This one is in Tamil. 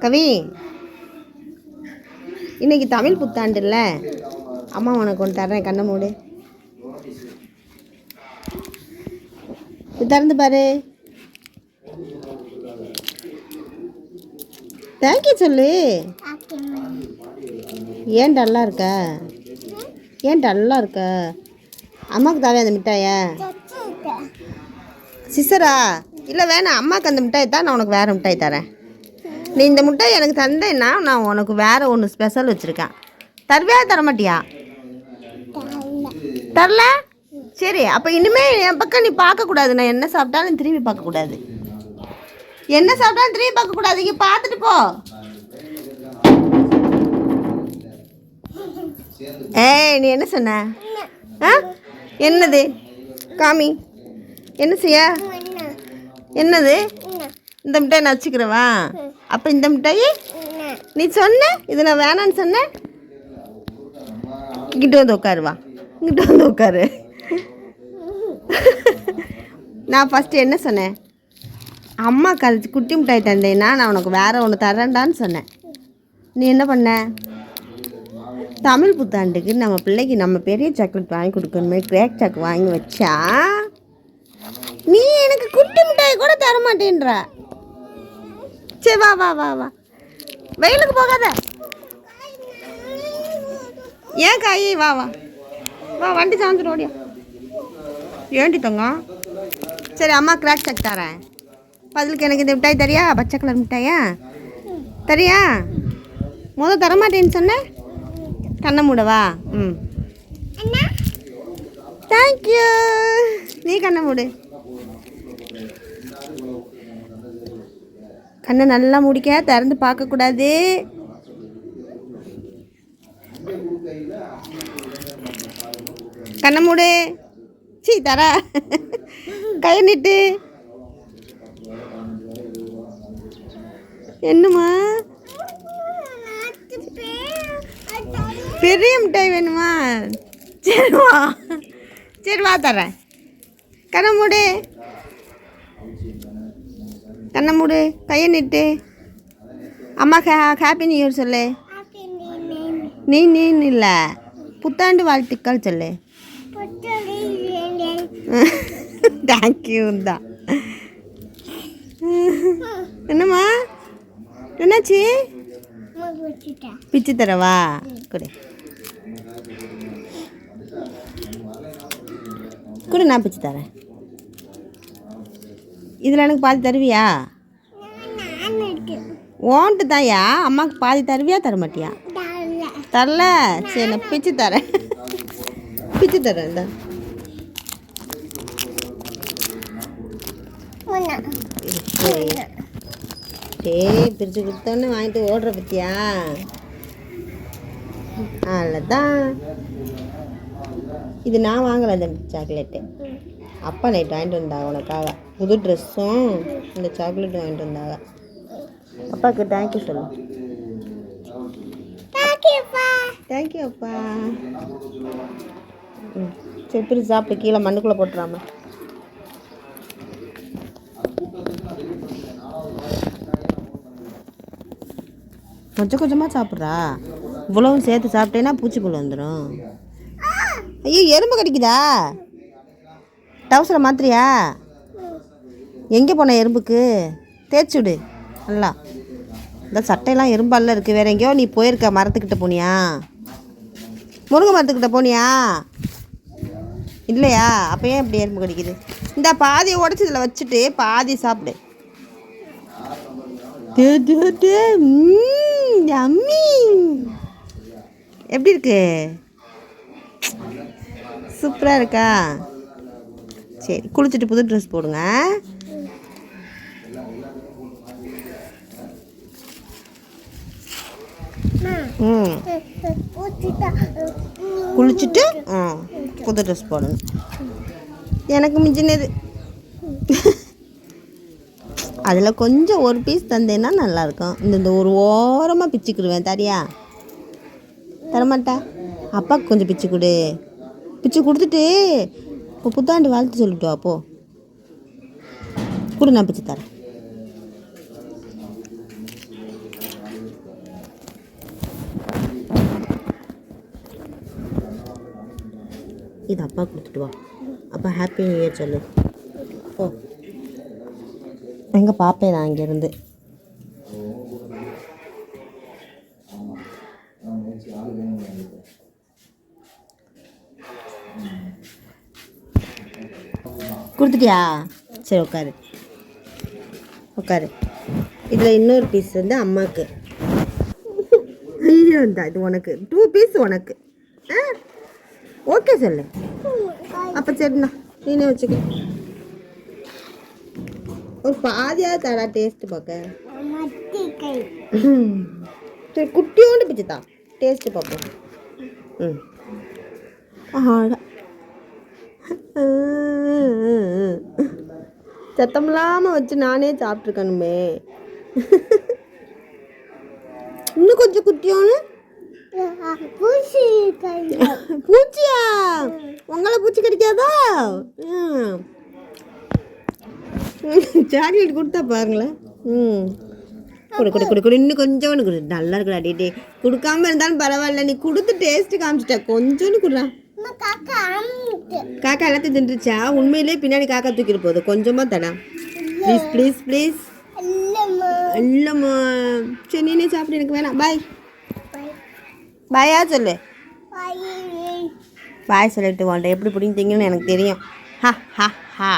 கவி இன்னைக்கு தமிழ் புத்தாண்டுல்ல? அம்மா உனக்கு ஒன்று தர்றேன். கண்ணை மூடு. திறந்து பாரு. தேங்க்யூ சொல்லு. ஏன் டல்லா இருக்க? ஏன் டல்லா இருக்க? அம்மாவுக்கு தரேன் அந்த மிட்டாயை. சிஸ்டரா இல்லை வேணாம். அம்மாவுக்கு அந்த மிட்டாய் தான் நான் உனக்கு வேறு மிட்டாய் தரேன். நீ இந்த மிட்டாய் எனக்கு தந்தேன்னா நான் உனக்கு வேறு ஒன்று ஸ்பெஷல் வச்சுருக்கேன். தருவியா தர மாட்டியா தரல? சரி அப்போ இனிமேல் என் பக்கம் நீ பார்க்கக்கூடாது. நான் என்ன சாப்பிட்டாலும் திரும்பி பார்க்கக்கூடாது. என்ன சாப்பிட்டாலும் திரும்பி பார்க்கக்கூடாது. இங்கே பார்த்துட்டு போ. ஏய் நீ என்ன சொன்ன? ஆ? என்னது? காமி என்ன செய்ய? என்னது? இந்த மிட்டாய் நான் வச்சுக்கிறவா? அப்போ இந்த மிட்டாய்? நீ சொன்ன? இது நான் வேணான்னு சொன்னேன் இங்கிட்ட வந்து உட்காரு வா. இங்கிட்ட வந்து உட்காரு நான் ஃபஸ்ட்டு என்ன சொன்னேன்? அம்மா கழிச்சு குட்டி மிட்டாய் தந்தேன்னா நான் உனக்கு வேற ஒன்று தரேன்டான்னு சொன்னேன். நீ என்ன பண்ண? தமிழ் புத்தாண்டுக்கு நம்ம பிள்ளைக்கு நம்ம பெரிய சாக்லேட் வாங்கி கொடுக்கணுமே கிரேக் சாக் வாங்கி வச்சா நீ எனக்கு குட்டி மிட்டாய் கூட தர மாட்டேன்ற சரி வா வா வா வா. வெயிலுக்கு போகாத. ஏன் காய் வா வா. வா வண்டி சாஞ்சிட்டு ஓடியா. ஏண்டி தங்கம்? சரி அம்மா கிராக் சாக் தரேன். பதிலுக்கு எனக்கு இந்த மிட்டாய் தரியா? பச்சை கலர் மிட்டாயா? தரியா? முதல் தரமாட்டேன்னு சொன்னேன் கண்ணை மூடவா? ம். தேங்க்யூ நீ கண்ணை மூடு. கண்ணை நல்லா முடிக்க திறந்து பார்க்கக்கூடாது. கண்ணை மூடு. சீ தர. கையை நிட்டு. என்னம்மா? பெரிய மிட்டாய் வேணுமா? சரி வா. சரி வா தரேன். கண்ணை மூடு. கண்ணை மூடு கையை நீட்டு. அம்மா ஹே ஹாப்பி நியூ இயர் சொல்லு. நீ நீன்னு இல்லை. புத்தாண்டு வாழ்த்துக்கள் சொல்லு. தேங்க்யூ தான் என்னம்மா? என்னாச்சு? பிச்சு தரவா? கொடு. கொடு நான் பிச்சு தரேன். இதில் எனக்கு பாதி தருவியா? ஓன்ட்டு தாயா அம்மாவுக்கு பாதி தருவியா தர மாட்டியா தரல. சரி நான் பிச்சு தரேன். பிச்சு தரேன் இந்த. சரி பிரித்து கொடுத்தோன்னு வாங்கிட்டு ஓடுற பத்தியா? அவ்வளோதான் இது நான் வாங்கலை இந்த சாக்லேட்டு அப்பா நைட் வாங்கிட்டு வந்தாங்க உனக்காக. புது ட்ரெஸ்ஸும் இந்த சாக்லேட்டும் வாங்கிட்டு வந்தாங்க. அப்பாவுக்கு தேங்க்யூ சொல்லு. தேங்க்யூ அப்பா. ம் சரி பிரித்து சாப்பிட்டு கீழே மண்ணுக்குள்ளே போட்டுறாம. கொஞ்சம் கொஞ்சமாக சாப்பிட்றா. இவ்வளவும் சேர்த்து சாப்பிட்டேன்னா பூச்சிப்புழு வந்துடும் ஐயோ எறும்பு கடிக்குதா? டவுசரை மாத்திரியா எங்கே போன எறும்புக்கு? தேய்ச்சி விடு. நல்லா. இந்த சட்டையெல்லாம் எறும்பால இருக்குது வேற எங்கேயோ நீ போயிருக்க மரத்துக்கிட்ட போனியா? முருங்கை மரத்துக்கிட்ட போனியா? இல்லையா? அப்போ ஏன் இப்படி எறும்பு கடிக்குது? இந்த பாதியை உடச்சி இதில் வச்சுட்டு பாதி சாப்பிடு. டு, எப்படி இருக்கு? சூப்பராக இருக்கா? சரி குளிச்சுட்டு புது ட்ரெஸ் போடுங்க. ம். குளிச்சுட்டு ஆ புது ட்ரெஸ் போடுங்க எனக்கு மிஞ்சினது. அதில் கொஞ்சம் ஒரு பீஸ் தந்தேன்னா நல்லாயிருக்கும். இந்த இந்த ஒரு ஓரமாக பிச்சுக்கிடுவேன் தரியா தரமாட்டா? அப்பாவுக்கு கொஞ்சம் பிச்சு கொடு. பிச்சு கொடுத்துட்டு இப்போ புத்தாண்டு வாழ்த்து சொல்லிட்டு அப்போ கூட நான் பிச்சு தரேன். இது அப்பா கொடுத்துட்டு வா. அப்பா ஹாப்பி நியூ இயர் சொல்லு. ஓ எங்கே பார்ப்பேன் நான் இங்கேருந்து கொடுத்துட்டியா? சரி உட்காரு உட்காரு இதில் இன்னொரு பீஸ் வந்து அம்மாவுக்கு ஐயோ இது உனக்கு. டூ பீஸ் உனக்கு. ஆ? ஓகே சொல்லு. அப்போ சரிண்ணா. நீனே வச்சுக்க. ஒரு பாதியாக தடா டேஸ்ட்டு பார்க்க. சரி குட்டியோண்டு பிச்சு டேஸ்ட்டு பார்ப்போம். ம். ஆடா சத்தம் இல்லாமல் வச்சு நானே சாப்பிட்ருக்கணுமே இன்னும் கொஞ்சம் குட்டியோன்னு? பூச்சியா? உங்களை பூச்சி கிடைக்காதா? சாக்லேட் கொடுத்தா பாருங்களேன். ம். கொடு கொடு கொடு கொடு. இன்னும் கொஞ்சோன்னு கொடு. நல்லா இருக்குடா டே டே கொடுக்காம இருந்தாலும் பரவாயில்ல. நீ கொடுத்து டேஸ்ட்டு காமிச்சிட்ட. கொஞ்சோன்னு கொடுறா. காக்கா எல்லாத்தையும் தின்றுச்சா? உண்மையிலே பின்னாடி காக்கா தூக்கிட்டு போகுது. கொஞ்சமாக தடா. ப்ளீஸ் ப்ளீஸ் ப்ளீஸ் இல்லைம்மா. சரி நீனே சாப்பிடு? எனக்கு வேணாம். பாய் பாயா சொல்லு. பாய் சொல்லிட்டு வாண்ட எப்படி பிடிங்கிட்டீங்கன்னு எனக்கு தெரியும். ஹா ஹா ஹா